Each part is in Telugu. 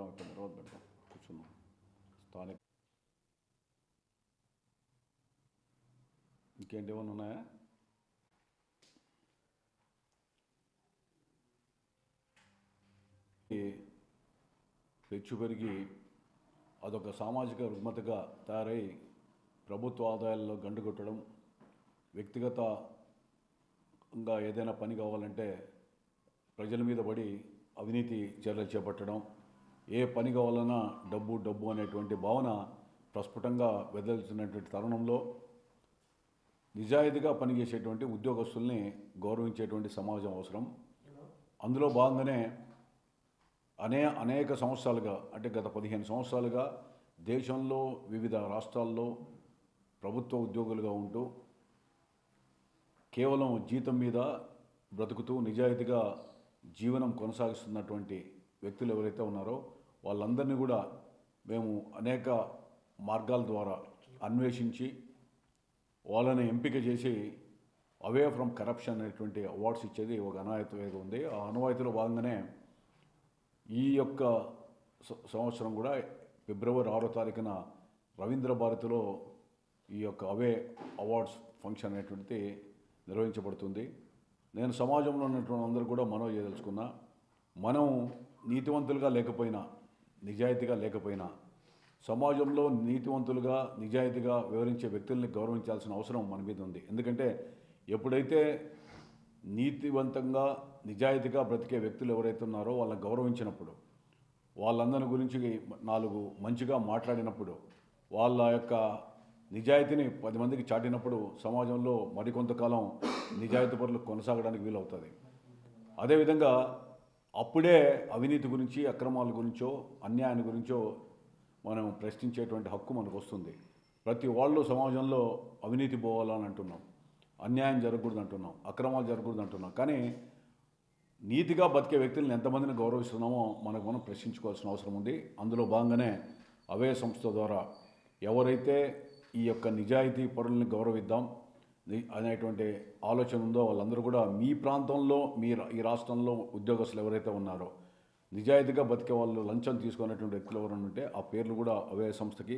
ప్రోగ్రాం అయిపోయిన తర్వాత పెడతాం కూర్చున్నాం స్థానిక ఇంకేంటి ఏమైనా ఉన్నాయా ఈ పెచ్చు పెరిగి అదొక సామాజిక రుగ్మతగా తయారై ప్రభుత్వ ఆదాయాల్లో గండు కొట్టడం వ్యక్తిగతంగా ఏదైనా పని కావాలంటే ప్రజల మీద పడి అవినీతి చర్యలు చేపట్టడం ఏ పని కావాలన్నా డబ్బు డబ్బు అనేటువంటి భావన ప్రస్ఫుటంగా వెదలుతున్నటువంటి తరుణంలో నిజాయితీగా పనిచేసేటువంటి ఉద్యోగస్తుల్ని గౌరవించేటువంటి సమాజం అవసరం. అందులో భాగంగానే అనే అనేక సంవత్సరాలుగా అంటే గత పదిహేను సంవత్సరాలుగా దేశంలో వివిధ రాష్ట్రాల్లో ప్రభుత్వ ఉద్యోగులుగా ఉంటూ కేవలం జీతం మీద బ్రతుకుతూ నిజాయితీగా జీవనం కొనసాగిస్తున్నటువంటి వ్యక్తులు ఎవరైతే ఉన్నారో వాళ్ళందరినీ కూడా మేము అనేక మార్గాల ద్వారా అన్వేషించి వాళ్ళని ఎంపిక చేసి అవే ఫ్రమ్ కరప్షన్ అనేటువంటి అవార్డ్స్ ఇచ్చేది ఒక అనాయత ఉంది. ఆ అనువాయితీలో భాగంగానే ఈ యొక్క సంవత్సరం కూడా ఫిబ్రవరి ఆరో తారీఖున రవీంద్ర భారతిలో ఈ యొక్క అవే అవార్డ్స్ ఫంక్షన్ అనేటువంటిది నిర్వహించబడుతుంది. నేను సమాజంలో ఉన్నటువంటి అందరూ కూడా మనవి చేయదలుచుకున్నా. మనం నీతివంతులుగా లేకపోయినా నిజాయితీగా లేకపోయినా సమాజంలో నీతివంతులుగా నిజాయితీగా వివరించే వ్యక్తుల్ని గౌరవించాల్సిన అవసరం మన మీద ఉంది. ఎందుకంటే ఎప్పుడైతే నీతివంతంగా నిజాయితీగా బ్రతికే వ్యక్తులు ఎవరైతే ఉన్నారో వాళ్ళని గౌరవించినప్పుడు వాళ్ళందరి గురించి నాలుగు మంచిగా మాట్లాడినప్పుడు వాళ్ళ యొక్క నిజాయితీని పది మందికి చాటినప్పుడు సమాజంలో మరికొంతకాలం నిజాయితీ పనులు కొనసాగడానికి వీలవుతుంది. అదేవిధంగా అప్పుడే అవినీతి గురించి అక్రమాల గురించో అన్యాయాన్ని గురించో మనం ప్రశ్నించేటువంటి హక్కు మనకు వస్తుంది. ప్రతి వాళ్ళు సమాజంలో అవినీతి పోవాలని అంటున్నాం. అన్యాయం జరగకూడదు అంటున్నాం. అక్రమాలు జరగకూడదు అంటున్నాం. కానీ నీతిగా బతికే వ్యక్తులను ఎంతమందిని గౌరవిస్తున్నామో మనకు మనం ప్రశ్నించుకోవాల్సిన అవసరం ఉంది. అందులో భాగంగానే అవే సంస్థ ద్వారా ఎవరైతే ఈ యొక్క నిజాయితీ పరుల్ని గౌరవిద్దాం అనేటువంటి ఆలోచన ఉందో వాళ్ళందరూ కూడా మీ ప్రాంతంలో మీ రా- ఈ రాష్ట్రంలో ఉద్యోగస్తులు ఎవరైతే ఉన్నారో నిజాయితీగా బతికే వాళ్ళు లంచం తీసుకునేటువంటి వ్యక్తులు ఎవరైనా ఉంటే ఆ పేర్లు కూడా అవే సంస్థకి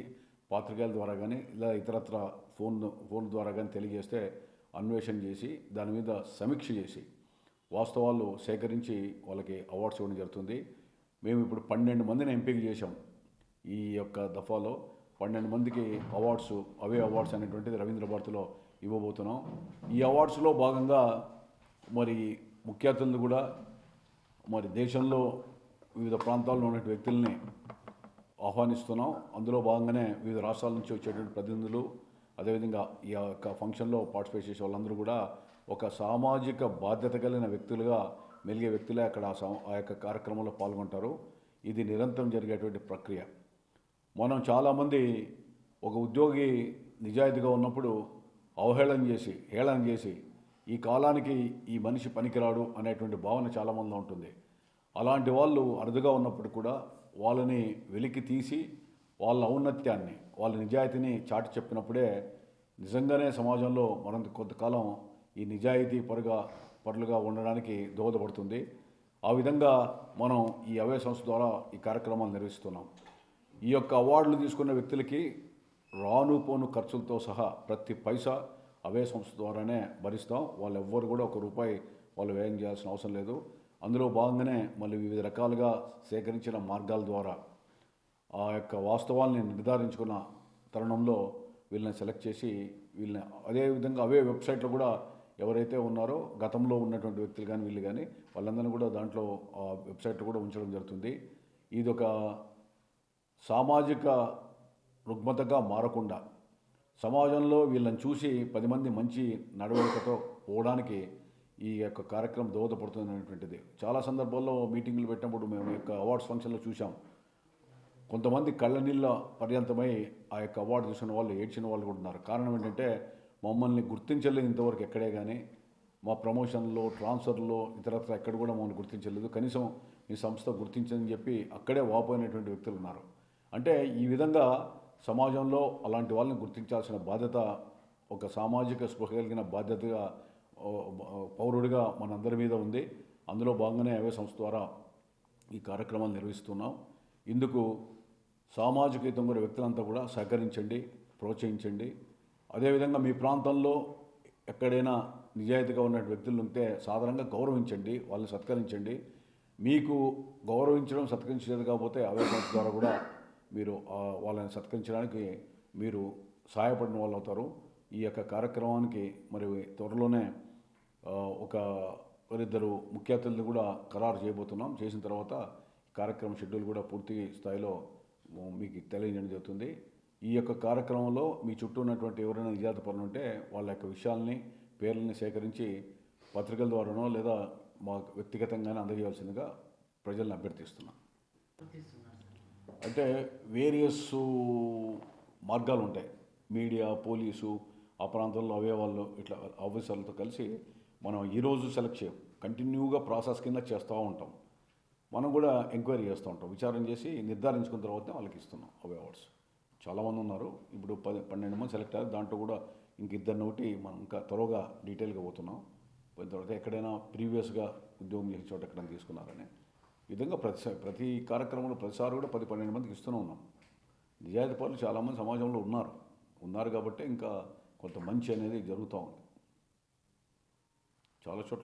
పాత్రికేయుల ద్వారా కానీ లేదా ఇతరత్ర ఫోన్ ఫోన్ ద్వారా కానీ తెలియజేస్తే అన్వేషణ చేసి దాని మీద సమీక్ష చేసి వాస్తవాలు సేకరించి వాళ్ళకి అవార్డ్స్ ఇవ్వడం జరుగుతుంది. మేము ఇప్పుడు పన్నెండు మందిని ఎంపిక చేశాం ఈ యొక్క దఫాలో. పన్నెండు మందికి అవార్డ్స్ అవే అవార్డ్స్ అనేటువంటిది రవీంద్ర భారతిలో ఇవ్వబోతున్నాం. ఈ అవార్డ్స్లో భాగంగా మరి ముఖ్య అతిథులు కూడా మరి దేశంలో వివిధ ప్రాంతాల్లో ఉన్న వ్యక్తుల్ని ఆహ్వానిస్తున్నాం. అందులో భాగంగానే వివిధ రాష్ట్రాల నుంచి వచ్చేటువంటి ప్రతినిధులు అదేవిధంగా ఈ యొక్క ఫంక్షన్లో పార్టిసిపేట్ చేసే వాళ్ళందరూ కూడా ఒక సామాజిక బాధ్యత కలిగిన వ్యక్తులుగా మెలిగే వ్యక్తులే అక్కడ ఆ ఆ యొక్క కార్యక్రమంలో పాల్గొంటారు. ఇది నిరంతరం జరిగేటువంటి ప్రక్రియ. మనం చాలామంది ఒక ఉద్యోగి నిజాయితీగా ఉన్నప్పుడు అవహేళన చేసి హేళన చేసి ఈ కాలానికి ఈ మనిషి పనికిరాడు అనేటువంటి భావన చాలామంది ఉంటుంది. అలాంటి వాళ్ళు అరుదుగా ఉన్నప్పుడు కూడా వాళ్ళని వెలికి తీసి వాళ్ళ ఔన్నత్యాన్ని వాళ్ళ నిజాయితీని చాటి చెప్పినప్పుడే నిజంగానే సమాజంలో మనం కొంతకాలం ఈ నిజాయితీ పరుగా పరులుగా ఉండడానికి దోహదపడుతుంది. ఆ విధంగా మనం ఈ అవే సంస్థ ద్వారా ఈ కార్యక్రమాలు నిర్వహిస్తున్నాం. ఈ యొక్క అవార్డులు తీసుకున్న వ్యక్తులకి రాను పోను ఖర్చులతో సహా ప్రతి పైసా అవే సంస్థ ద్వారానే భరిస్తాం. వాళ్ళు ఎవ్వరు కూడా ఒక రూపాయి వాళ్ళు వ్యయం చేయాల్సిన అవసరం లేదు. అందులో భాగంగానే మళ్ళీ వివిధ రకాలుగా సేకరించిన మార్గాల ద్వారా ఆ యొక్క వాస్తవాల్ని నిర్ధారించుకున్న తరుణంలో వీళ్ళని సెలెక్ట్ చేసి వీళ్ళని అదే విధంగా అవే వెబ్సైట్లో కూడా ఎవరైతే ఉన్నారో గతంలో ఉన్నటువంటి వ్యక్తులు కానీ వీళ్ళు కానీ వాళ్ళందరినీ కూడా దాంట్లో ఆ వెబ్సైట్లో కూడా ఉంచడం జరుగుతుంది. ఇది ఒక సామాజిక రుగ్మతగా మారకుండా సమాజంలో వీళ్ళని చూసి పది మంది మంచి నడవడికతో పోవడానికి ఈ యొక్క కార్యక్రమం దోహదపడుతుంది అనేటువంటిది చాలా సందర్భాల్లో మీటింగులు పెట్టినప్పుడు మేము యొక్క అవార్డ్స్ ఫంక్షన్లో చూసాం కొంతమంది కళ్ళ నీళ్ళ పర్యంతమై ఆ యొక్క అవార్డు తీసుకున్న వాళ్ళు ఏడ్చిన వాళ్ళు కూడా ఉన్నారు. కారణం ఏంటంటే మమ్మల్ని గుర్తించలేదు ఇంతవరకు ఎక్కడే కానీ. మా ప్రమోషన్లో ట్రాన్స్ఫర్లో ఇతరత్ర ఎక్కడ కూడా మమ్మల్ని గుర్తించలేదు. కనీసం మీ సంస్థ గుర్తించదని చెప్పి అక్కడే వాపోయినటువంటి వ్యక్తులు ఉన్నారు. అంటే ఈ విధంగా సమాజంలో అలాంటి వాళ్ళని గుర్తించాల్సిన బాధ్యత ఒక సామాజిక స్పృహ కలిగిన బాధ్యతగా పౌరుడిగా మనందరి మీద ఉంది. అందులో భాగంగానే అవే సంస్థ ద్వారా ఈ కార్యక్రమాలు నిర్వహిస్తున్నాం. ఇందుకు సామాజిక హితం కూడా వ్యక్తులంతా కూడా సహకరించండి ప్రోత్సహించండి. అదేవిధంగా మీ ప్రాంతంలో ఎక్కడైనా నిజాయితీగా ఉన్న వ్యక్తులు ఉంటే సాధారణంగా గౌరవించండి వాళ్ళని సత్కరించండి. మీకు గౌరవించడం సత్కరించేది కాకపోతే అవే సంస్థ ద్వారా కూడా మీరు వాళ్ళని సత్కరించడానికి మీరు సహాయపడిన వాళ్ళు అవుతారు. ఈ యొక్క కార్యక్రమానికి మరి త్వరలోనే ఒక ఒకరిద్దరు ముఖ్య అతిథులు కూడా ఖరారు చేయబోతున్నాం. చేసిన తర్వాత కార్యక్రమం షెడ్యూల్ కూడా పూర్తి స్థాయిలో మీకు తెలియజేయడం జరుగుతుంది. ఈ యొక్క కార్యక్రమంలో మీ చుట్టూ ఉన్నటువంటి ఎవరైనా నిజాత పనులు ఉంటే వాళ్ళ యొక్క విషయాల్ని పేర్లని సేకరించి పత్రికల ద్వారానో లేదా మా వ్యక్తిగతంగానే అందజేయవలసిందిగా ప్రజలను అభ్యర్థిస్తున్నాం. అంటే వేరియస్ మార్గాలు ఉంటాయి మీడియా పోలీసు ఆ ప్రాంతంలో అవే వాళ్ళు ఇట్లా ఆఫీసర్లతో కలిసి మనం ఈరోజు సెలెక్ట్ చేయం. కంటిన్యూగా ప్రాసెస్ కింద చేస్తూ ఉంటాం. మనం కూడా ఎంక్వైరీ చేస్తూ ఉంటాం. విచారణ చేసి నిర్ధారించుకున్న తర్వాత వాళ్ళకి ఇస్తున్నాం అవే అవార్డ్స్. చాలామంది ఉన్నారు. ఇప్పుడు పది పన్నెండు మంది సెలెక్ట్ అయ్యారు. దాంట్లో కూడా ఇంక ఇద్దరిని ఒకటి మనం ఇంకా త్వరగా డీటెయిల్గా పోతున్నాం. పోయిన తర్వాత ఎక్కడైనా ప్రీవియస్గా ఉద్యోగం చేసే చోట ఎక్కడైనా తీసుకున్నారని. నిజంగా ప్రతి ప్రతి కార్యక్రమంలో ప్రతిసారి కూడా పది పన్నెండు మందికి ఇస్తూనే ఉన్నాం. నిజాయితీ పనులు చాలామంది సమాజంలో ఉన్నారు. ఉన్నారు కాబట్టి ఇంకా కొంత మంచి అనేది జరుగుతూ ఉంది. చాలా చోట్ల